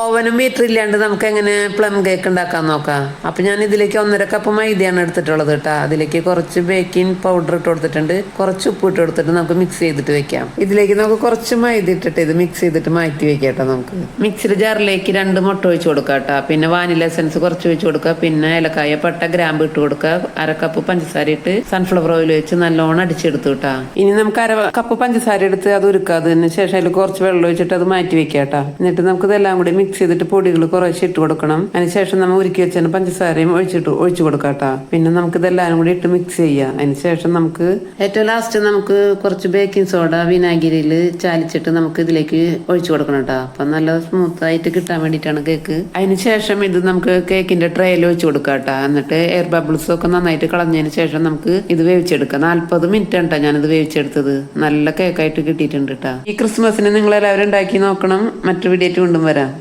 ഓവനും metre ഇല്ലാണ്ട് നമുക്ക് എങ്ങനെ പ്ലം കേക്ക് ഉണ്ടാക്കാൻ നോക്കാം? അപ്പൊ ഞാൻ ഇതിലേക്ക് ഒന്നര കപ്പ് മൈദയാണ് എടുത്തിട്ടുള്ളത് കേട്ടോ. അതിലേക്ക് കുറച്ച് ബേക്കിംഗ് പൗഡർ ഇട്ട് കൊടുത്തിട്ടുണ്ട്. കുറച്ച് ഉപ്പ് ഇട്ട് കൊടുത്തിട്ട് നമുക്ക് മിക്സ് ചെയ്തിട്ട് വെക്കാം. ഇതിലേക്ക് നമുക്ക് കുറച്ച് മൈദ ഇട്ടിട്ട് ഇത് മിക്സ് ചെയ്തിട്ട് മാറ്റി വെക്കാം നമുക്ക്. മിക്സിയുടെ ജാറിലേക്ക് രണ്ട് മുട്ട ഒഴിച്ച് കൊടുക്കാം കേട്ടോ. പിന്നെ വാനില എസൻസ് കുറച്ച് ഒഴിച്ച് കൊടുക്കുക പിന്നെ ഏലക്കായ പട്ട ഗ്രാമ്പ് ഇട്ട് കൊടുക്കുക അര കപ്പ് പഞ്ചസാര ഇട്ട് സൺഫ്ലവർ ഓയിൽ വെച്ച് നല്ലോണം അടിച്ചെടുത്തു കേട്ടോ. ഇനി നമുക്ക് അര കപ്പ് പഞ്ചസാര എടുത്ത് അത് ഉരുക്കുക ശേഷം അതിൽ കുറച്ച് വെള്ളം ഒഴിച്ചിട്ട് അത് മാറ്റി വെക്കാം കേട്ടോ. എന്നിട്ട് നമുക്ക് ഇതെല്ലാം കൂടി മിക്സ് ചെയ്തിട്ട് പൊടികൾ കുറേശ്ശെ ഇട്ട് കൊടുക്കണം. അതിനുശേഷം നമ്മൾ ഉരുക്കി വെച്ച പഞ്ചസാരയും ഒഴിച്ചിട്ട് ഒഴിച്ചു കൊടുക്കാം കേട്ടോ പിന്നെ നമുക്ക് ഇതെല്ലാം കൂടി ഇട്ട് മിക്സ് ചെയ്യാം. അതിനുശേഷം നമുക്ക് ഏറ്റവും ലാസ്റ്റ് നമുക്ക് കുറച്ച് ബേക്കിംഗ് സോഡ വിനാഗിരിയിൽ ചാലിച്ചിട്ട് നമുക്ക് ഇതിലേക്ക് ഒഴിച്ചു കൊടുക്കണം കേട്ടോ അപ്പൊ നല്ല സ്മൂത്ത് ആയിട്ട് കിട്ടാൻ വേണ്ടിയിട്ടാണ് കേക്ക് അതിനുശേഷം ഇത് നമുക്ക് കേക്കിന്റെ ട്രേയിൽ ഒഴിച്ചു കൊടുക്കാം കേട്ടോ എന്നിട്ട് എയർ ബബിൾസ് ഒക്കെ നന്നായിട്ട് കളഞ്ഞതിന് ശേഷം നമുക്ക് ഇത് വേവിച്ചെടുക്കാം. നാല്പത് മിനിറ്റ് ആണ് ഞാനിത് വേവിച്ചെടുത്തത്. നല്ല കേക്കായിട്ട് കിട്ടിയിട്ടുണ്ട് കേട്ടോ ഈ ക്രിസ്മസിന് നിങ്ങൾ എല്ലാവരും ഉണ്ടാക്കി നോക്കണം. മറ്റു വീഡിയോ വീണ്ടും വരാം.